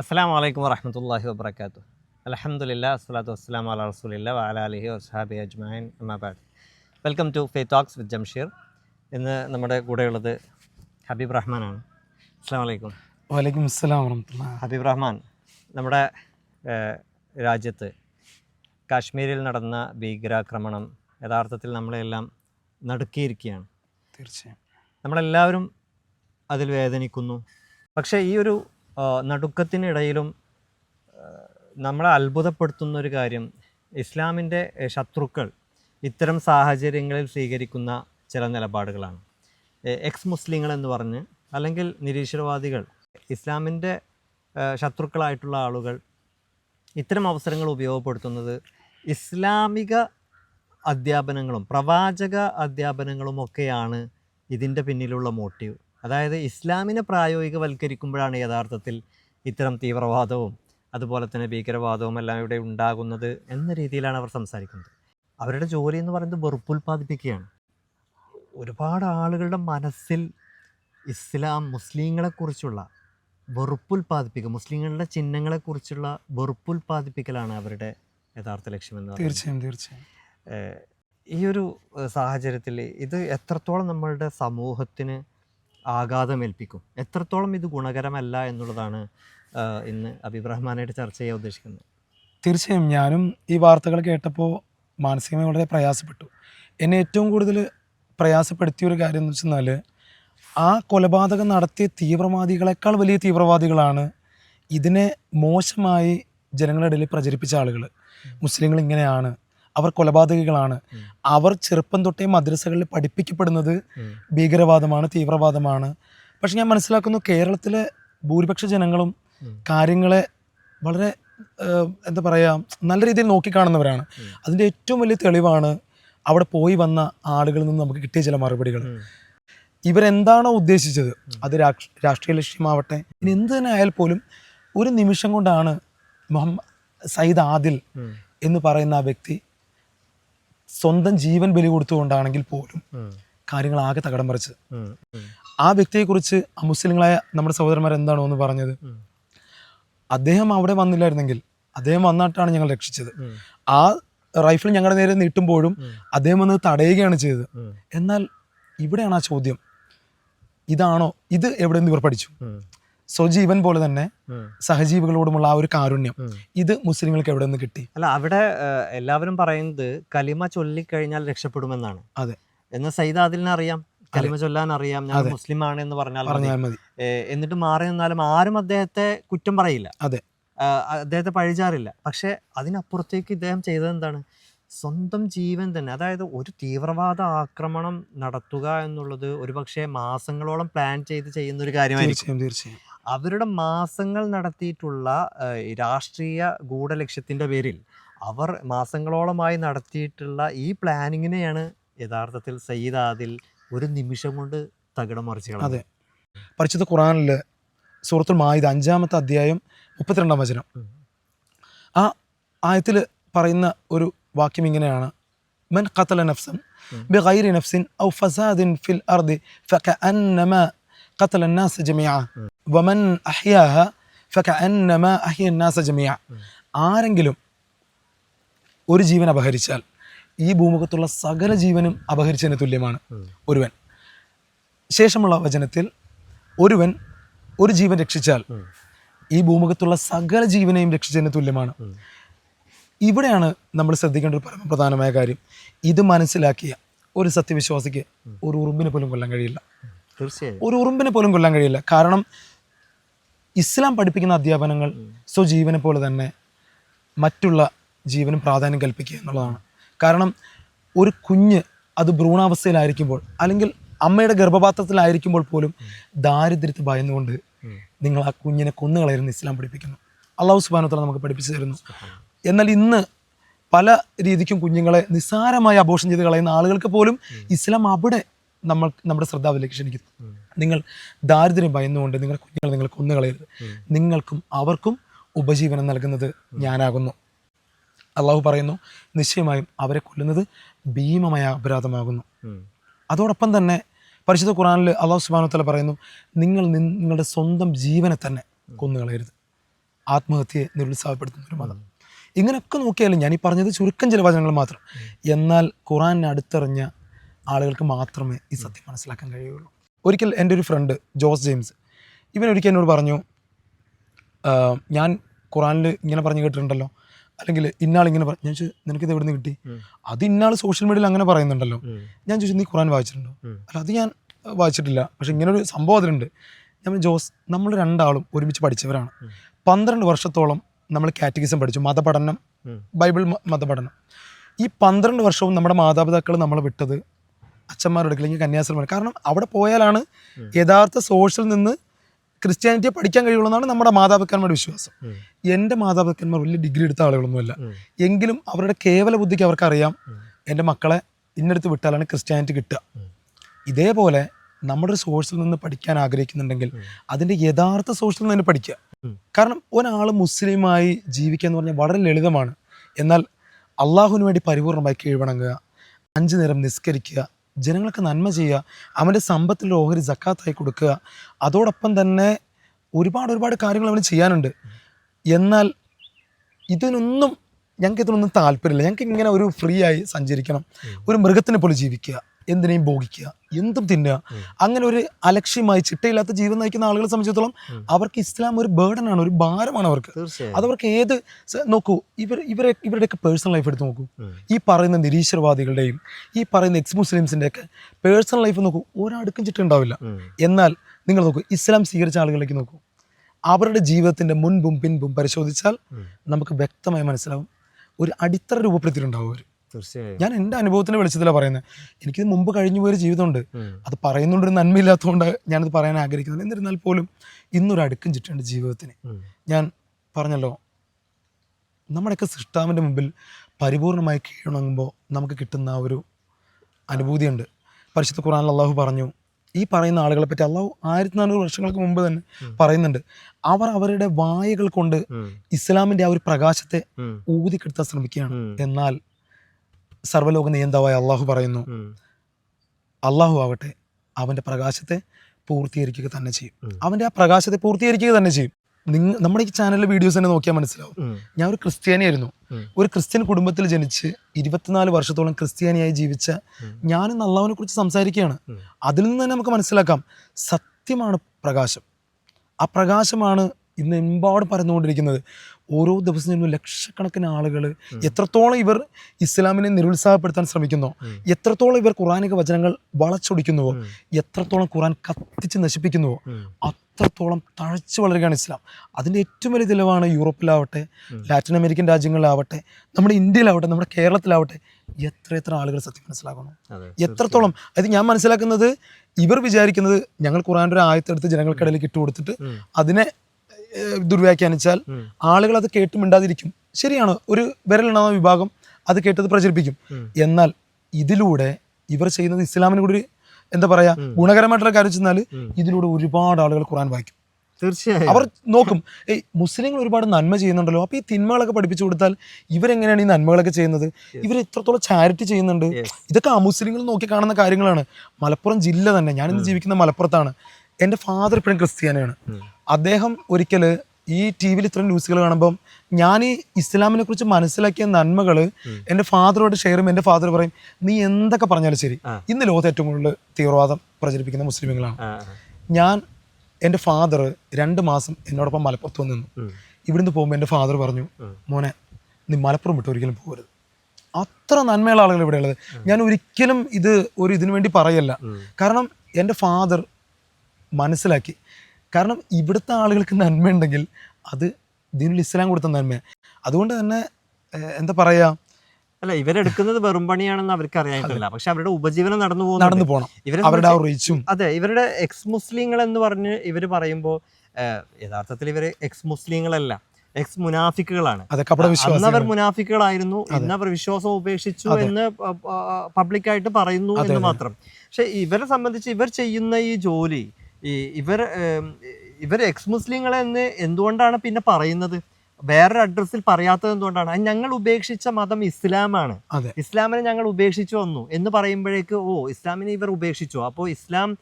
അസ്സാം വലൈക്കും വറഹമത്തല്ലാഹി വബർക്കാത്തു അലഹമുല്ല അസ്സലാത്തു വസ്സലാം അല റസൂലില്ല വഅല അലഹി വസ്ഹാബി അജ്മാൻ അമ്മാബാദ് വെൽക്കം ടു ഫേ ടോക്സ് വിത്ത് ജംഷീർ. ഇന്ന് നമ്മുടെ കൂടെയുള്ളത് ഹബീബ് റഹ്മാനാണ്. അസ്സാം വലൈക്കും വലൈക്കും അസ്സലാം വറഹമത്തുള്ള ഹബീബ് റഹ്മാൻ നമ്മുടെ രാജ്യത്ത് കാശ്മീരിൽ നടന്ന ഭീകരാക്രമണം യഥാർത്ഥത്തിൽ നമ്മളെല്ലാം നടുക്കിയിരിക്കുകയാണ്. തീർച്ചയായും. നമ്മളെല്ലാവരും അതിൽ വേദനിക്കുന്നു. പക്ഷേ ഈ ഒരു നടുക്കത്തിനിടയിലും നമ്മളെ അത്ഭുതപ്പെടുത്തുന്ന ഒരു കാര്യം ഇസ്ലാമിന്റെ ശത്രുക്കൾ ഇത്തരം സാഹചര്യങ്ങളിൽ സ്വീകരിക്കുന്ന ചില നിലപാടുകളാണ്. എക്സ് മുസ്ലിങ്ങൾ എന്ന് പറഞ്ഞ് അല്ലെങ്കിൽ നിരീശ്വരവാദികൾ ഇസ്ലാമിന്റെ ശത്രുക്കളായിട്ടുള്ള ആളുകൾ ഇത്തരം അവസരങ്ങൾ ഉപയോഗപ്പെടുത്തുന്നത് ഇസ്ലാമിക അധ്യാപനങ്ങളും പ്രവാചക അധ്യാപനങ്ങളും ഒക്കെയാണ് ഇതിന്റെ പിന്നിലുള്ള മോട്ടീവ്. അതായത് ഇസ്ലാമിനെ പ്രായോഗികവൽക്കരിക്കുമ്പോഴാണ് യഥാർത്ഥത്തിൽ ഇത്തരം തീവ്രവാദവും അതുപോലെ തന്നെ ഭീകരവാദവും എല്ലാം ഇവിടെ ഉണ്ടാകുന്നത് എന്ന രീതിയിലാണ് അവർ സംസാരിക്കുന്നത്. അവരുടെ ജോലി എന്ന് പറയുന്നത് വെറുപ്പുൽപ്പാദിപ്പിക്കുകയാണ്. ഒരുപാട് ആളുകളുടെ മനസ്സിൽ ഇസ്ലാം മുസ്ലിങ്ങളെക്കുറിച്ചുള്ള വെറുപ്പുൽപ്പാദിപ്പിക്കുക മുസ്ലിങ്ങളുടെ ചിഹ്നങ്ങളെക്കുറിച്ചുള്ള വെറുപ്പുൽപ്പാദിപ്പിക്കലാണ് അവരുടെ യഥാർത്ഥ ലക്ഷ്യമെന്ന് പറയുന്നത്. തീർച്ചയായും തീർച്ചയായും. ഈ ഒരു സാഹചര്യത്തിൽ ഇത് എത്രത്തോളം നമ്മളുടെ സമൂഹത്തിന് ആഘാതമേൽപ്പിക്കും. എത്രത്തോളം ഇത് ഗുണകരമല്ല എന്നുള്ളതാണ് ഇന്ന് അബിബ്രഹ്മാനായിട്ട് ചർച്ച ചെയ്യാൻ ഉദ്ദേശിക്കുന്നത്. തീർച്ചയായും ഞാനും ഈ വാർത്തകൾ കേട്ടപ്പോൾ മാനസികമായി വളരെ പ്രയാസപ്പെട്ടു. എന്നെ ഏറ്റവും കൂടുതൽ പ്രയാസപ്പെടുത്തിയ ഒരു കാര്യം എന്ന് വെച്ചാൽ ആ കൊലപാതകം നടത്തിയ തീവ്രവാദികളെക്കാൾ വലിയ തീവ്രവാദികളാണ് ഇതിനെ മോശമായി ജനങ്ങളുടെ ഇടയിൽ പ്രചരിപ്പിച്ച ആളുകൾ മുസ്ലിങ്ങൾ ഇങ്ങനെയാണ്. അവർ കൊലപാതകികളാണ്. അവർ ചെറുപ്പം തൊട്ടേ മദ്രസകളിൽ പഠിപ്പിക്കപ്പെടുന്നത് ഭീകരവാദമാണ് തീവ്രവാദമാണ്. പക്ഷെ ഞാൻ മനസ്സിലാക്കുന്നു കേരളത്തിലെ ഭൂരിപക്ഷ ജനങ്ങളും കാര്യങ്ങളെ വളരെ എന്താ പറയുക നല്ല രീതിയിൽ നോക്കിക്കാണുന്നവരാണ്. അതിന്റെ ഏറ്റവും വലിയ തെളിവാണ് അവിടെ പോയി വന്ന ആളുകളിൽ നിന്ന് നമുക്ക് കിട്ടിയ ചില മറുപടികൾ. ഇവരെന്താണോ ഉദ്ദേശിച്ചത്? അത് രാഷ്ട്രീയ ലക്ഷ്യമാവട്ടെ. ഇനി എന്ത് തന്നെ ആയാൽ പോലും ഒരു നിമിഷം കൊണ്ടാണ് മുഹമ്മദ് സയ്യിദ് ആദിൽ എന്ന് പറയുന്ന ആ വ്യക്തി സ്വന്തം ജീവൻ ബലി കൊടുത്തുകൊണ്ടാണെങ്കിൽ പോലും. കാര്യങ്ങൾ ആകെ തകടം. ഉം. ആ വ്യക്തിയെക്കുറിച്ച് മുസ്ലിങ്ങളായ നമ്മുടെ സഹോദരന്മാർ എന്താണോ എന്ന് പറഞ്ഞത്? അദ്ദേഹം അവിടെ വന്നില്ലായിരുന്നെങ്കിൽ അദ്ദേഹം വന്നിട്ടാണ് ഞങ്ങൾ രക്ഷിച്ചത്. ആ റൈഫിൾ ഞങ്ങളുടെ നേരെ നീട്ടുമ്പോഴും അദ്ദേഹം വന്ന് തടയുകയാണ് ചെയ്തത്. എന്നാൽ ഇവിടെയാണ് ആ ചോദ്യം. ഇതാണോ? ഇത് എവിടെ നിന്ന് ഇവർ പഠിച്ചു. സ്വജീവൻ പോലെ തന്നെ സഹജീവികളോടുമുള്ള ആ ഒരു കാരുണ്യം. ഇത് മുസ്ലിങ്ങൾക്ക് എവിടെ നിന്ന് കിട്ടി? അല്ല അവിടെ എല്ലാവരും പറയുന്നത് കലിമ ചൊല്ലിക്കഴിഞ്ഞാൽ രക്ഷപ്പെടുമെന്നാണ്. അതെ. എന്നാൽ സയ്യിദ് അതിലിനെ അറിയാം. കലിമ ചൊല്ലാൻ അറിയാം. ഞാൻ. മുസ്ലിം ആണ് എന്ന് പറഞ്ഞാൽ മതി. എന്നിട്ട് മാറി നിന്നാലും ആരും അദ്ദേഹത്തെ കുറ്റം പറയില്ല. അതെ. അദ്ദേഹത്തെ പഴിചാറില്ല. പക്ഷെ അതിനപ്പുറത്തേക്ക് ഇദ്ദേഹം ചെയ്തത് എന്താണ്? സ്വന്തം ജീവൻ തന്നെ. അതായത് ഒരു തീവ്രവാദ ആക്രമണം നടത്തുക എന്നുള്ളത് ഒരുപക്ഷെ മാസങ്ങളോളം പ്ലാൻ ചെയ്ത് ചെയ്യുന്ന ഒരു കാര്യമായിരിക്കും. തീർച്ചയായും തീർച്ചയായും. അവരുടെ മാസങ്ങൾ നടത്തിയിട്ടുള്ള ഏഹ്, ഈ രാഷ്ട്രീയ ഗൂഢലക്ഷ്യത്തിൻ്റെ പേരിൽ അവർ മാസങ്ങളോളമായി നടത്തിയിട്ടുള്ള ഈ പ്ലാനിങ്ങിനെയാണ് യഥാർത്ഥത്തിൽ സയ്യിദ് ആദിൽ ഒരു നിമിഷം കൊണ്ട് തകിടം മറിച്ച് കളഞ്ഞത്. അതെ. പരിശുദ്ധ ഖുറാനിൽ സൂറത്തുൽ മായിദ അഞ്ചാമത്തെ അധ്യായം മുപ്പത്തിരണ്ടാം വചനം ഉം. ആ ആയത്തിൽ പറയുന്ന ഒരു വാക്യം ഇങ്ങനെയാണ് മൻ ഖത്തല നഫ്സൻ ഉം. ബിഗൈരി നഫ്സിൻ ഔ ഫസാദിൻ ഫിൽ അർദി ഫകഅന്നമാ ഖത്തല الناس ജമീഅ ഉം. വമൻ അഹ്യാഹ ഫമ അഹ്യ നാസ ജമിയ ആരെങ്കിലും ഒരു ജീവൻ അപഹരിച്ചാൽ ഈ ഭൂമുഖത്തുള്ള സകല ജീവനും അപഹരിച്ചതിന് തുല്യമാണ് ഒരുവൻ. ശേഷമുള്ള വചനത്തിൽ ഒരുവൻ ഒരു ജീവൻ രക്ഷിച്ചാൽ ഈ ഭൂമുഖത്തുള്ള സകല ജീവനെയും രക്ഷിച്ചതിന് തുല്യമാണ്. ഇവിടെയാണ് നമ്മൾ ശ്രദ്ധിക്കേണ്ട ഒരു പരമപ്രധാനമായ കാര്യം. ഇത് മനസ്സിലാക്കിയ ഒരു സത്യവിശ്വാസിക്ക് ഒരു ഉറുമ്പിനെ പോലും കൊല്ലാൻ കഴിയില്ല. ഒരു ഉറുമ്പിനെ പോലും കൊല്ലാൻ കഴിയില്ല. കാരണം ഇസ്ലാം പഠിപ്പിക്കുന്ന അധ്യാപനങ്ങൾ സ്വജീവനെ പോലെ തന്നെ മറ്റുള്ള ജീവനും പ്രാധാന്യം കൽപ്പിക്കുക എന്നുള്ളതാണ്. കാരണം ഒരു കുഞ്ഞ് അത് ഭ്രൂണാവസ്ഥയിലായിരിക്കുമ്പോൾ അല്ലെങ്കിൽ അമ്മയുടെ ഗർഭപാത്രത്തിലായിരിക്കുമ്പോൾ പോലും ദാരിദ്ര്യത്തെ ഭയന്നുകൊണ്ട് നിങ്ങൾ ആ കുഞ്ഞിനെ കൊന്നുകളായിരുന്നു ഇസ്ലാം പഠിപ്പിക്കുന്നു. അള്ളാഹു സുബാനത്തോളം നമുക്ക് പഠിപ്പിച്ചു തരുന്നു. എന്നാൽ ഇന്ന് പല രീതിക്കും കുഞ്ഞുങ്ങളെ നിസ്സാരമായി ആഘോഷം ചെയ്ത് കളയുന്ന ആളുകൾക്ക് പോലും ഇസ്ലാം അവിടെ നമ്മൾ നമ്മുടെ ശ്രദ്ധ അതിലേക്ക് ക്ഷണിക്കുന്നു നിങ്ങൾ ദാരിദ്ര്യം ഭയന്നുകൊണ്ട് നിങ്ങളുടെ കുഞ്ഞുങ്ങൾ നിങ്ങൾ കൊന്നുകളയരുത്. നിങ്ങൾക്കും അവർക്കും ഉപജീവനം നൽകുന്നത് ഞാനാകുന്നു. അള്ളാഹു പറയുന്നു നിശ്ചയമായും അവരെ കൊല്ലുന്നത് ഭീമമായ അപരാധമാകുന്നു. അതോടൊപ്പം തന്നെ പരിശുദ്ധ ഖുറാനിൽ അള്ളാഹു സുബാനുത്തല തല പറയുന്നു നിങ്ങൾ നിങ്ങളുടെ സ്വന്തം ജീവനെ തന്നെ കൊന്നുകളയരുത്. ആത്മഹത്യയെ നിരുത്സാഹപ്പെടുത്തുന്ന ഒരു മതം. ഇങ്ങനെയൊക്കെ നോക്കിയാലും ഞാൻ ഈ പറഞ്ഞത് ചുരുക്കം ചില വചനങ്ങൾ മാത്രം. എന്നാൽ ഖുറാനെ അടുത്തെറിഞ്ഞ ആളുകൾക്ക് മാത്രമേ ഈ സത്യം മനസ്സിലാക്കാൻ കഴിയുള്ളൂ. ഒരിക്കൽ എന്റെ ഒരു ഫ്രണ്ട് ജോസ് ജെയിംസ് ഇവൻ ഒരിക്കൽ എന്നോട് പറഞ്ഞു ഞാൻ ഖുറാനിൽ ഇങ്ങനെ പറഞ്ഞു കേട്ടിട്ടുണ്ടല്ലോ. അല്ലെങ്കിൽ ഇന്നാൾ ഇങ്ങനെ പറഞ്ഞു ഞാൻ ചോദിച്ചു നിനക്കിത് എവിടെ നിന്ന് കിട്ടി? അത് ഇന്നാൾ സോഷ്യൽ മീഡിയയിൽ അങ്ങനെ പറയുന്നുണ്ടല്ലോ. ഞാൻ ചോദിച്ചു നീ ഖുറാൻ വായിച്ചിട്ടുണ്ടോ? അല്ല അത് ഞാൻ വായിച്ചിട്ടില്ല. പക്ഷെ ഇങ്ങനെ ഒരു സംഭവം അതിലുണ്ട്. ഞാൻ ജോസ് നമ്മൾ രണ്ടാളും ഒരുമിച്ച് പഠിച്ചവരാണ്. പന്ത്രണ്ട് വർഷത്തോളം നമ്മൾ കാറ്റഗിസം പഠിച്ചു. മതപഠനം ബൈബിൾ മതപഠനം. ഈ പന്ത്രണ്ട് വർഷവും നമ്മുടെ മാതാപിതാക്കൾ നമ്മളെ വിട്ടത് അച്ഛന്മാരുടെ അല്ലെങ്കിൽ കന്യാസ്ത്രീമാർ കാരണം അവിടെ പോയാലാണ് യഥാർത്ഥ സോഷ്യൽ നിന്ന് ക്രിസ്ത്യാനിറ്റിയെ പഠിക്കാൻ കഴിയുള്ളൂ എന്നാണ് നമ്മുടെ മാതാപിതാക്കന്മാരുടെ വിശ്വാസം. എന്റെ മാതാപിതാക്കന്മാർ വലിയ ഡിഗ്രി എടുത്ത ആളുകളൊന്നുമല്ല എങ്കിലും അവരുടെ കേവല ബുദ്ധിക്ക് അവർക്കറിയാം. എന്റെ മക്കളെ ഇന്നടുത്ത് വിട്ടാലാണ് ക്രിസ്ത്യാനിറ്റി കിട്ടുക. ഇതേപോലെ നമ്മുടെ ഒരു സോഴ്സിൽ നിന്ന് പഠിക്കാൻ ആഗ്രഹിക്കുന്നുണ്ടെങ്കിൽ. അതിന്റെ യഥാർത്ഥ സോഴ്സിൽ നിന്ന് തന്നെ പഠിക്കുക. കാരണം ഒരാൾ മുസ്ലിമായി ജീവിക്കുക എന്ന് പറഞ്ഞാൽ വളരെ ലളിതമാണ്. എന്നാൽ അള്ളാഹുവിന് വേണ്ടി പരിപൂർണമായി കീഴ്വണങ്ങുക അഞ്ചു നേരം നിസ്കരിക്കുക ജനങ്ങൾക്ക് നന്മ ചെയ്യുക അവന്റെ സമ്പത്തിൽ ഓഹരി ജക്കാത്തായി കൊടുക്കുക. അതോടൊപ്പം തന്നെ ഒരുപാട് ഒരുപാട് കാര്യങ്ങൾ അവന് ചെയ്യാനുണ്ട്. എന്നാൽ ഇതിനൊന്നും ഞങ്ങൾക്ക് ഇതിനൊന്നും താല്പര്യമില്ല. ഞങ്ങൾക്ക് ഇങ്ങനെ ഒരു ഫ്രീ ആയി സഞ്ചരിക്കണം. ഒരു മൃഗത്തിനെ പോലെ ജീവിക്കുക. എന്തിനേയും ഭോഗിക്കുക എന്തും തിന്നുക. അങ്ങനെ ഒരു അലക്ഷ്യമായി ചിട്ടയില്ലാത്ത ജീവൻ നയിക്കുന്ന ആളുകളെ സംബന്ധിച്ചിടത്തോളം അവർക്ക് ഇസ്ലാം ഒരു ബേർഡനാണ് ഒരു ഭാരമാണ് അവർക്ക്. അത് അതവർക്ക് ഏത് നോക്കൂ ഇവർ ഇവരെ ഇവരുടെയൊക്കെ പേഴ്സണൽ ലൈഫ് എടുത്ത് നോക്കൂ. ഈ പറയുന്ന നിരീശ്വരവാദികളുടെയും ഈ പറയുന്ന എക്സ് മുസ്ലിംസിന്റെ ഒക്കെ പേഴ്സണൽ ലൈഫ് നോക്കൂ ഒരടുക്കും ചിട്ട ഉണ്ടാവില്ല. എന്നാൽ നിങ്ങൾ നോക്കൂ ഇസ്ലാം സ്വീകരിച്ച ആളുകളിലേക്ക് നോക്കൂ. അവരുടെ ജീവിതത്തിന്റെ മുൻപും പിൻപും പരിശോധിച്ചാൽ നമുക്ക് വ്യക്തമായി മനസ്സിലാവും ഒരു അടിത്തറ രൂപപ്പെടുത്തിയിട്ടുണ്ടാവും അവർ ഞാൻ എന്റെ അനുഭവത്തിന്റെ വെളിച്ചത്തിലാണ് പറയുന്നത് എനിക്കിത് മുമ്പ് കഴിഞ്ഞു പോയൊരു ജീവിതമുണ്ട്. അത് പറയുന്നുണ്ടൊരു നന്മയില്ലാത്തതുകൊണ്ട് ഞാനത് പറയാൻ ആഗ്രഹിക്കുന്നില്ല. എന്നിരുന്നാൽ പോലും ഇന്നൊരു അടുക്കും ചുറ്റുണ്ട് ജീവിതത്തിന്. ഞാൻ പറഞ്ഞല്ലോ നമ്മുടെയൊക്കെ സൃഷ്ടാവിന്റെ മുമ്പിൽ പരിപൂർണമായി കീഴണങ്ങുമ്പോൾ നമുക്ക് കിട്ടുന്ന ആ ഒരു അനുഭൂതിയുണ്ട്. പരിശുദ്ധ ഖുറാനിൽ അള്ളാഹു പറഞ്ഞു ഈ പറയുന്ന ആളുകളെ പറ്റി അള്ളാഹു ആയിരത്തി നാനൂറ് വർഷങ്ങൾക്ക് മുമ്പ് തന്നെ പറയുന്നുണ്ട്. അവർ അവരുടെ വായകൾ കൊണ്ട് ഇസ്ലാമിന്റെ ആ ഒരു പ്രകാശത്തെ. ഊതിക്കെടുത്താൻ ശ്രമിക്കുകയാണ്. എന്നാൽ സർവലോക നിയന്താവായ അള്ളാഹു പറയുന്നു. അള്ളാഹു ആവട്ടെ അവന്റെ പ്രകാശത്തെ പൂർത്തീകരിക്കുക തന്നെ ചെയ്യും. അവന്റെ അവന്റെ ആ പ്രകാശത്തെ പൂർത്തീകരിക്കുക തന്നെ ചെയ്യും. നിങ്ങൾ നമ്മുടെ ഈ ചാനലിലെ വീഡിയോസ് തന്നെ നോക്കിയാൽ മനസ്സിലാവും. ഞാൻ ഒരു ക്രിസ്ത്യാനിയായിരുന്നു. ഒരു ക്രിസ്ത്യൻ കുടുംബത്തിൽ ജനിച്ച് ഇരുപത്തിനാല് വർഷത്തോളം ക്രിസ്ത്യാനിയായി ജീവിച്ച ഞാൻ ഞാനിന്ന് അള്ളാഹുവിനെ കുറിച്ച് സംസാരിക്കുകയാണ്. അതിൽ നിന്ന് തന്നെ നമുക്ക് മനസ്സിലാക്കാം. സത്യമാണ് പ്രകാശം. ആ പ്രകാശമാണ് ഇന്ന് എമ്പാട് പരന്നുകൊണ്ടിരിക്കുന്നത്. ഓരോ ദിവസം ചെല്ലുന്ന ലക്ഷക്കണക്കിന് ആളുകൾ എത്രത്തോളം ഇവർ ഇസ്ലാമിനെ നിരുത്സാഹപ്പെടുത്താൻ ശ്രമിക്കുന്നു എത്രത്തോളം ഇവർ ഖുറാനിക വചനങ്ങൾ വളച്ചൊടിക്കുന്നുവോ എത്രത്തോളം ഖുറാൻ കത്തിച്ച് നശിപ്പിക്കുന്നുവോ അത്രത്തോളം തഴച്ചു വളരുകയാണ് ഇസ്ലാം. അതിന്റെ ഏറ്റവും വലിയ തെളിവാണ് യൂറോപ്പിലാവട്ടെ. ലാറ്റിൻ അമേരിക്കൻ രാജ്യങ്ങളിലാവട്ടെ നമ്മുടെ ഇന്ത്യയിലാവട്ടെ നമ്മുടെ കേരളത്തിലാവട്ടെ എത്ര എത്ര ആളുകൾ സത്യം മനസ്സിലാക്കണം എത്രത്തോളം അത് ഞാൻ മനസ്സിലാക്കുന്നത് ഇവർ വിചാരിക്കുന്നത് ഞങ്ങൾ ഖുറാന്റെ ഒരു ആയത്തെടുത്ത് ജനങ്ങൾക്കിടയിലേക്ക് ഇട്ട് കൊടുത്തിട്ട് അതിനെ ദുർവ്യാഖ്യാനിച്ചാൽ. ആളുകൾ അത് കേട്ട് മിണ്ടാതിരിക്കും. ശരിയാണ്. ഒരു വിരലുണ്ടാവുന്ന വിഭാഗം അത് കേട്ടത് പ്രചരിപ്പിക്കും. എന്നാൽ ഇതിലൂടെ ഇവർ ചെയ്യുന്നത് ഇസ്ലാമിന് കൂടി എന്താ പറയാ. ഗുണകരമായിട്ടുള്ള കാര്യം ചെന്നാൽ ഇതിലൂടെ ഒരുപാട് ആളുകൾ ഖുറാൻ വായിക്കും. തീർച്ചയായും. അവർ നോക്കും ഏയ് മുസ്ലിങ്ങൾ ഒരുപാട് നന്മ ചെയ്യുന്നുണ്ടല്ലോ. അപ്പോൾ ഈ തിന്മകളൊക്കെ പഠിപ്പിച്ചു കൊടുത്താൽ ഇവരെങ്ങനെയാണ് ഈ നന്മകളൊക്കെ ചെയ്യുന്നത്? ഇവർ ഇത്രത്തോളം ചാരിറ്റി ചെയ്യുന്നുണ്ട്. ഇതൊക്കെ ഇതൊക്കെ അമുസ്ലിങ്ങൾ നോക്കി കാണുന്ന കാര്യങ്ങളാണ്. മലപ്പുറം ജില്ല തന്നെ. ഞാൻ ഇന്ന് ജീവിക്കുന്ന മലപ്പുറത്താണ്. എന്റെ ഫാദർ ഇപ്പോഴും ക്രിസ്ത്യാനിയാണ്. അദ്ദേഹം ഒരിക്കൽ ഈ ടി വിയിൽ ഇത്രയും ന്യൂസുകൾ കാണുമ്പം ഞാൻ ഈ ഇസ്ലാമിനെ കുറിച്ച് മനസ്സിലാക്കിയ നന്മകൾ എന്റെ ഫാദറോട് ഷെയർ ചെയ്യുമ്പോൾ എന്റെ ഫാദർ പറയും നീ എന്തൊക്കെ പറഞ്ഞാലും ശരി. ഇന്ന് ലോകത്ത് ഏറ്റവും കൂടുതൽ തീവ്രവാദം പ്രചരിപ്പിക്കുന്ന മുസ്ലിമുകളാണ്. ഞാൻ എന്റെ ഫാദർ രണ്ട് മാസം എന്നോടൊപ്പം മലപ്പുറത്ത് വന്നു. നിന്നു. ഇവിടുന്ന് പോകുമ്പോൾ എന്റെ ഫാദർ പറഞ്ഞു. മോനെ നീ മലപ്പുറം വിട്ട് ഒരിക്കലും പോകരുത്. അത്ര നന്മയുള്ള ആളുകൾ ഇവിടെയുള്ളത് ഞാൻ ഒരിക്കലും ഇത് ഒരു ഇതിനു വേണ്ടി പറയല്ല. കാരണം എന്റെ ഫാദർ മനസ്സിലാക്കി. കാരണം ഇവിടുത്തെ ആളുകൾക്ക് നന്മയുണ്ടെങ്കിൽ അത് ദീനുൽ ഇസ്ലാം കൊടുത്ത നന്മയാണ് അതുകൊണ്ട് തന്നെ എന്താ പറയാ? അല്ല ഇവരെടുക്കുന്നത് വെറും പണിയാണെന്ന് അവർക്ക് അറിയാനില്ല പക്ഷെ അവരുടെ ഉപജീവനം നടന്നു നടന്നു പോകുന്നു പോകണം അവരുടെ റീച്ചും. അതെ ഇവരുടെ എക്സ് മുസ്ലിങ്ങൾ എന്ന് പറഞ്ഞ് ഇവർ പറയുമ്പോൾ യഥാർത്ഥത്തിൽ ഇവർ എക്സ് മുസ്ലിങ്ങളല്ല എക്സ് മുനാഫിക്കുകളാണ് അവർ മുനാഫിക്കുകളായിരുന്നു ഇന്ന് അവർ വിശ്വാസം ഉപേക്ഷിച്ചു. എന്ന് പബ്ലിക്കായിട്ട് പറയുന്നു എന്ന് മാത്രം. പക്ഷെ ഇവരെ സംബന്ധിച്ച് ഇവർ ചെയ്യുന്ന ഈ ജോലി ഈ ഇവർ ഇവർ എക്സ് മുസ്ലിങ്ങളെന്ന് എന്തുകൊണ്ടാണ് പിന്നെ പറയുന്നത്? വേറൊരു അഡ്രസ്സിൽ പറയാത്തത് എന്തുകൊണ്ടാണ്? അത് ഞങ്ങൾ ഉപേക്ഷിച്ച മതം ഇസ്ലാമാണ്. ഇസ്ലാമിനെ ഞങ്ങൾ ഉപേക്ഷിച്ചു വന്നു എന്ന് പറയുമ്പോഴേക്ക് ഓ ഇസ്ലാമിനെ ഇവർ ഉപേക്ഷിച്ചു. അപ്പോൾ ഇസ്ലാം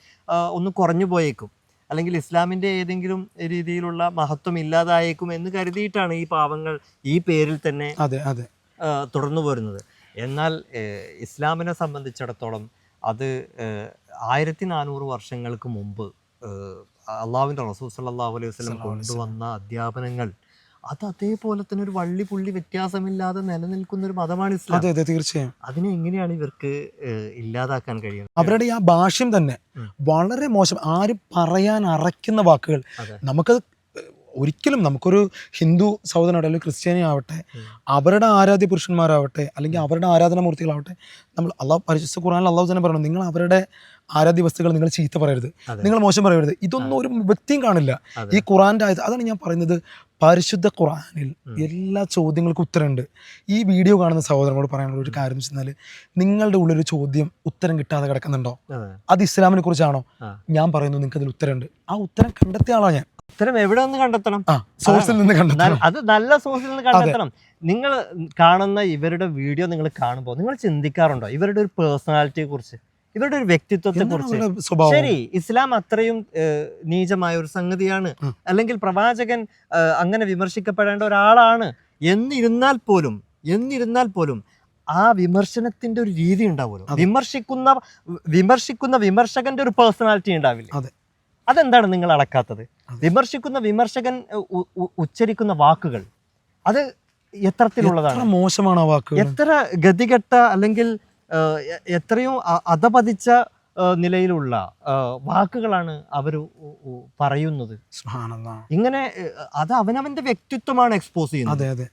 ഒന്ന് കുറഞ്ഞു പോയേക്കും. അല്ലെങ്കിൽ ഇസ്ലാമിന്റെ ഏതെങ്കിലും രീതിയിലുള്ള മഹത്വം ഇല്ലാതായേക്കും എന്ന് കരുതിയിട്ടാണ് ഈ പാവങ്ങൾ ഈ പേരിൽ തന്നെ അതെ അതെ. തുടർന്നു പോരുന്നത്. എന്നാൽ ഇസ്ലാമിനെ സംബന്ധിച്ചിടത്തോളം അത് ആയിരത്തി നാനൂറ് വർഷങ്ങൾക്ക് മുമ്പ് അള്ളാഹുവിന്റെ റസൂൽ സല്ലല്ലാഹു അലൈഹി വസ്ലം കൊണ്ടുവന്ന അധ്യാപനങ്ങൾ അത് അതേപോലെ തന്നെ ഒരു വള്ളി പുള്ളി വ്യത്യാസമില്ലാതെ നിലനിൽക്കുന്ന ഒരു മതമാണ് ഇസ്ലാം. അതെ അതെ തീർച്ചയായും. അതിനെ എങ്ങനെയാണ് ഇവർക്ക് ഇല്ലാതാക്കാൻ കഴിയുന്നത്? അവരുടെ ആ ഭാഷ്യം തന്നെ വളരെ മോശം. ആരും പറയാൻ അറയ്ക്കുന്ന വാക്കുകൾ നമുക്ക് നമുക്കത് ഒരിക്കലും നമുക്കൊരു ഹിന്ദു സഹോദരനോട് അല്ലെങ്കിൽ ക്രിസ്ത്യാനി ആവട്ടെ അവരുടെ ആരാധ്യ പുരുഷന്മാരാവട്ടെ അല്ലെങ്കിൽ അവരുടെ ആരാധന ആരാധനാമൂർത്തികളാവട്ടെ നമ്മൾ അള്ളാഹ് പരിശുദ്ധ ഖുറാനിൽ അള്ളാഹു തന്നെ പറഞ്ഞു നിങ്ങൾ അവരുടെ ആരാധ്യ വസ്തുക്കൾ നിങ്ങൾ ചീത്ത പറയരുത് നിങ്ങൾ മോശം പറയരുത്. ഇതൊന്നും ഒരു വ്യക്തിയും കാണില്ല. ഈ ഖുറാന്റെ ആയത് അതാണ് ഞാൻ പറയുന്നത് പരിശുദ്ധ ഖുറാനിൽ എല്ലാ ചോദ്യങ്ങൾക്കും ഉത്തരമുണ്ട്. ഈ വീഡിയോ കാണുന്ന സഹോദരനോട് പറയാനുള്ള ഒരു കാര്യം എന്ന് വെച്ചാൽ നിങ്ങളുടെ ഉള്ളൊരു ചോദ്യം ഉത്തരം കിട്ടാതെ കിടക്കുന്നുണ്ടോ? അത്. ഇസ്ലാമിനെ കുറിച്ചാണോ? ഞാൻ പറയുന്നു നിങ്ങൾക്ക് അതിൽ ഉത്തരമുണ്ട്. ആ ഉത്തരം കണ്ടെത്തിയ ആളാണ് ഞാൻ. ഇത്തരം എവിടെ നിന്ന് കണ്ടെത്തണം? സോഴ്സിൽ നിന്ന് കണ്ടെത്തണം. അത് നല്ല സോഴ്സിൽ നിന്ന് കണ്ടെത്തണം. നിങ്ങൾ കാണുന്ന ഇവരുടെ വീഡിയോ നിങ്ങൾ കാണുമ്പോൾ നിങ്ങൾ ചിന്തിക്കാറുണ്ടോ? ഇവരുടെ ഒരു പേഴ്സണാലിറ്റിയെ കുറിച്ച് ഇവരുടെ ഒരു വ്യക്തിത്വത്തെ കുറിച്ച്? ശരി ഇസ്ലാം അത്രയും നീചമായ ഒരു സംഗതിയാണ്. അല്ലെങ്കിൽ പ്രവാചകൻ അങ്ങനെ വിമർശിക്കപ്പെടേണ്ട ഒരാളാണ് എന്നിരുന്നാൽ പോലും എന്നിരുന്നാൽ പോലും ആ വിമർശനത്തിന്റെ ഒരു രീതി ഉണ്ടാവുമല്ലോ. വിമർശിക്കുന്ന വിമർശിക്കുന്ന വിമർശകന്റെ ഒരു പേഴ്സണാലിറ്റി ഉണ്ടാവില്ല. അതെന്താണ് നിങ്ങൾ അളക്കാത്തത്? വിമർശിക്കുന്ന വിമർശകൻ ഉച്ചരിക്കുന്ന വാക്കുകൾ അത് എത്രത്തിലുള്ളതാണ്? എത്ര മോശമാണ് വാക്കുകൾ? എത്ര ഗതികെട്ട അല്ലെങ്കിൽ എത്രയോ അധപതിച്ച നിലയിലുള്ള വാക്കുകളാണ് അവർ പറയുന്നത്. ഇങ്ങനെ അത് അവനവന്റെ വ്യക്തിത്വമാണ് എക്സ്പോസ് ചെയ്യുന്നത്. അതെ അതെ.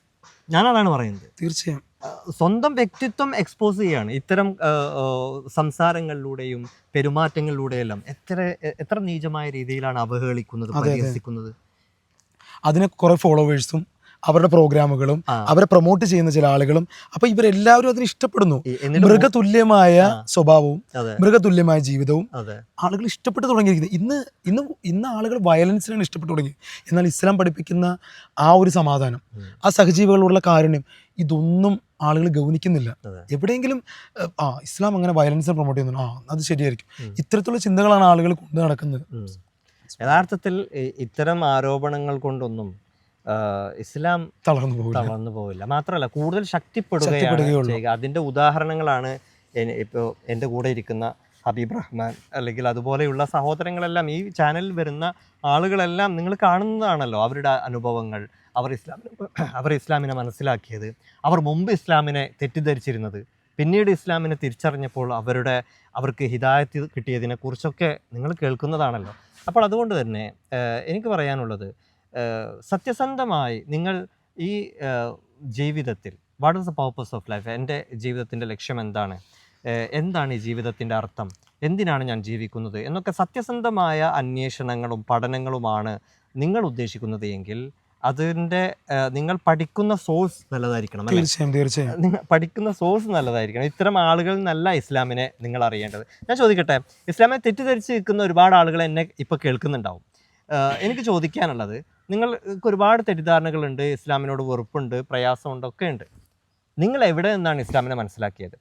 ഞാൻ അതാണ് പറയുന്നത്. തീർച്ചയായും. സ്വന്തം വ്യക്തിത്വം എക്സ്പോസ് ചെയ്യാണ്. ഇത്തരം സംസാരങ്ങളിലൂടെയും പെരുമാറ്റങ്ങളിലൂടെയെല്ലാം എത്ര എത്ര നീചമായ രീതിയിലാണ് അവഹേളിക്കുന്നത്. പരിഹസിക്കുന്നത്? അതിന് കുറെ ഫോളോവേഴ്സും അവരുടെ പ്രോഗ്രാമുകളും അവരെ പ്രൊമോട്ട് ചെയ്യുന്ന ചില ആളുകളും അപ്പൊ ഇവരെല്ലാവരും അതിന് ഇഷ്ടപ്പെടുന്നു. മൃഗതുല്യമായ സ്വഭാവവും മൃഗതുല്യമായ ജീവിതവും ആളുകൾ ഇഷ്ടപ്പെട്ടു തുടങ്ങിയിരിക്കുന്നത് ഇന്ന് ഇന്ന് ഇന്ന് ആളുകൾ വയലൻസിനാണ് ഇഷ്ടപ്പെട്ടു തുടങ്ങി. എന്നാൽ ഇസ്ലാം പഠിപ്പിക്കുന്ന ആ ഒരു സമാധാനം ആ സഹജീവികളോടുള്ള കാരുണ്യം ഇതൊന്നും ആളുകൾ ഗൗനിക്കുന്നില്ല. എവിടെയെങ്കിലും ആ ഇസ്ലാം അങ്ങനെ വയലൻസിനെ പ്രൊമോട്ട് ചെയ്യുന്നു ആ അത് ശരിയായിരിക്കും. ഇത്തരത്തിലുള്ള ചിന്തകളാണ് ആളുകൾ കൊണ്ടു നടക്കുന്നത്. യഥാർത്ഥത്തിൽ ഇത്തരം ആരോപണങ്ങൾ കൊണ്ടൊന്നും ഇസ്ലാം തളർന്നു പോകില്ല തളർന്നു പോവില്ല. മാത്രമല്ല കൂടുതൽ ശക്തിപ്പെടുകയാണ്. അതിന്റെ ഉദാഹരണങ്ങളാണ് ഇപ്പോൾ എന്റെ കൂടെ ഇരിക്കുന്ന ഹബീബ് റഹ്മാൻ അല്ലെങ്കിൽ അതുപോലെയുള്ള സഹോദരങ്ങളെല്ലാം ഈ ചാനലിൽ വരുന്ന ആളുകളെല്ലാം നിങ്ങൾ കാണുന്നതാണല്ലോ അവരുടെ അനുഭവങ്ങൾ. അവർ ഇസ്ലാമിനെ അവർ ഇസ്ലാമിനെ മനസ്സിലാക്കിയത് അവർ മുമ്പ് ഇസ്ലാമിനെ തെറ്റിദ്ധരിച്ചിരുന്നത്. പിന്നീട് ഇസ്ലാമിനെ തിരിച്ചറിഞ്ഞപ്പോൾ അവരുടെ അവർക്ക് ഹിദായത്ത് കിട്ടിയതിനെക്കുറിച്ചൊക്കെ നിങ്ങൾ കേൾക്കുന്നതാണല്ലോ. അപ്പോൾ അതുകൊണ്ട് തന്നെ എനിക്ക് പറയാനുള്ളത് സത്യസന്ധമായി നിങ്ങൾ ഈ ജീവിതത്തിൽ what is the purpose of life എന്റെ ജീവിതത്തിന്റെ ലക്ഷ്യം എന്താണ്? എന്താണ് ഈ ജീവിതത്തിന്റെ അർത്ഥം? എന്തിനാണ് ഞാൻ ജീവിക്കുന്നത്? എന്നൊക്കെ സത്യസന്ധമായ അന്വേഷണങ്ങളും പഠനങ്ങളുമാണ് നിങ്ങൾ ഉദ്ദേശിക്കുന്നത് എങ്കിൽ അതിന്റെ ഏഹ്, നിങ്ങൾ പഠിക്കുന്ന സോഴ്സ് നല്ലതായിരിക്കണം തീർച്ചയായും തീർച്ചയായും. നിങ്ങൾ പഠിക്കുന്ന സോഴ്സ് നല്ലതായിരിക്കണം. ഇത്തരം ആളുകൾ നല്ല ഇസ്ലാമിനെ നിങ്ങൾ അറിയേണ്ടത് ഞാൻ ചോദിക്കട്ടെ ഇസ്ലാമിനെ തെറ്റിദ്ധരിച്ച് നിൽക്കുന്ന ഒരുപാട് ആളുകൾ എന്നെ ഇപ്പോൾ കേൾക്കുന്നുണ്ടാവും. എനിക്ക് ചോദിക്കാനുള്ളത് നിങ്ങൾക്ക് ഒരുപാട് തെറ്റിദ്ധാരണകളുണ്ട് ഇസ്ലാമിനോട് വെറുപ്പുണ്ട് പ്രയാസമുണ്ട് ഒക്കെ ഉണ്ട്. നിങ്ങൾ എവിടെ നിന്നാണ് ഇസ്ലാമിനെ മനസ്സിലാക്കിയത്?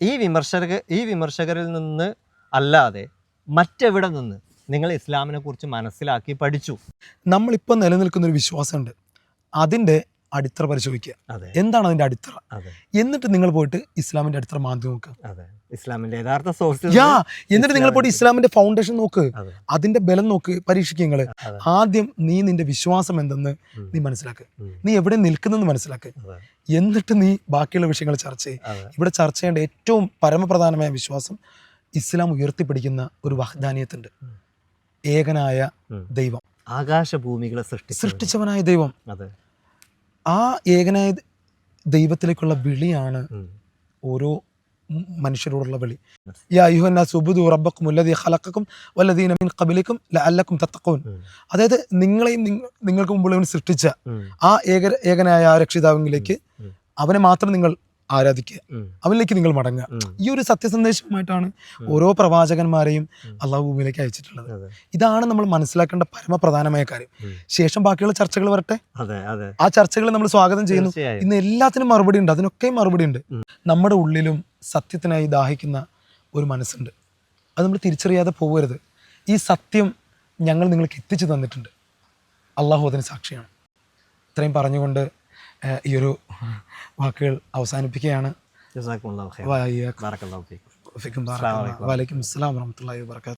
ഈ വിമർശക ഈ വിമർശകരിൽ നിന്ന് അല്ലാതെ മറ്റെവിടെ നിന്ന്? നിങ്ങൾ ഇസ്ലാമിനെ കുറിച്ച് മനസ്സിലാക്കി പഠിച്ചു. നമ്മളിപ്പോൾ നിലനിൽക്കുന്ന ഒരു വിശ്വാസമുണ്ട്. അതിന്റെ അടിത്തറ പരിശോധിക്കുക. എന്താണ് അതിന്റെ അടിത്തറ? എന്നിട്ട് നിങ്ങൾ പോയിട്ട് ഇസ്ലാമിന്റെ അടിത്തറ മാന്തി നോക്കുക. ഇസ്ലാമിന്റെ യഥാർത്ഥ സോഴ്സ് യാ എന്നിട്ട് നിങ്ങൾ പോയിട്ട് ഇസ്ലാമിന്റെ ഫൗണ്ടേഷൻ നോക്ക്. അതെ. അതിന്റെ ബലം നോക്ക് പരീക്ഷിക്കുക നിങ്ങൾ. ആദ്യം നീ നിന്റെ വിശ്വാസം എന്തെന്ന്. നീ മനസ്സിലാക്ക്. നീ എവിടെ നിൽക്കുന്നെന്ന് മനസ്സിലാക്ക്. എന്നിട്ട് നീ ബാക്കിയുള്ള വിഷയങ്ങൾ ചർച്ച ചെയ്യും. ഇവിടെ ചർച്ച ചെയ്യേണ്ട ഏറ്റവും പരമപ്രധാനമായ വിശ്വാസം ഇസ്ലാം ഉയർത്തിപ്പിടിക്കുന്ന ഒരു വഹദാനിയത്തുണ്ട്. ഏകനായ ദൈവം. ആകാശഭൂമികളെ സൃഷ്ടി സൃഷ്ടിച്ചവനായ ദൈവം. അതെ. ആ ഏകനായ ദൈവത്തിലേക്കുള്ള വിളിയാണ് ഓരോ മനുഷ്യരോടുള്ള വിളി. ലഅല്ലക്കും തത്തഖൂൻ. അതായത് നിങ്ങളെയും നിങ്ങ- നിങ്ങൾക്ക് മുമ്പുള്ളവൻ സൃഷ്ടിച്ച ആ ഏക ഏകനായ ആ രക്ഷിതാവിലേക്ക് അവനെ മാത്രം നിങ്ങൾ ആരാധിക്കുക. അവനിലേക്ക് നിങ്ങൾ മടങ്ങുക. ഈ ഒരു സത്യസന്ദേശമായിട്ടാണ് ഓരോ പ്രവാചകന്മാരെയും. അള്ളാഹു ഭൂമിയിലേക്ക് അയച്ചിട്ടുള്ളത്. ഇതാണ് നമ്മൾ മനസ്സിലാക്കേണ്ട പരമപ്രധാനമായ കാര്യം. ശേഷം ബാക്കിയുള്ള ചർച്ചകൾ വരട്ടെ? ആ ചർച്ചകൾ നമ്മൾ സ്വാഗതം ചെയ്യുന്നു. ഇന്ന് എല്ലാത്തിനും മറുപടി ഉണ്ട്. അതിനൊക്കെ മറുപടി ഉണ്ട്. നമ്മുടെ ഉള്ളിലും സത്യത്തിനായി ദാഹിക്കുന്ന ഒരു മനസ്സുണ്ട്. അത് നമ്മൾ തിരിച്ചറിയാതെ പോകരുത് ഈ സത്യം ഞങ്ങൾ നിങ്ങൾക്ക് എത്തിച്ചു തന്നിട്ടുണ്ട്. അള്ളാഹു അതിന് സാക്ഷിയാണ്. ഇത്രയും പറഞ്ഞുകൊണ്ട് ഈ ഒരു വാക്കുകൾ അവസാനിപ്പിക്കുകയാണ്. വാലിക്കും അസ്സാം. വലൈക്കും അസ്സലാം വറഹ്മത്തുള്ളാഹി വബറകാതുഹു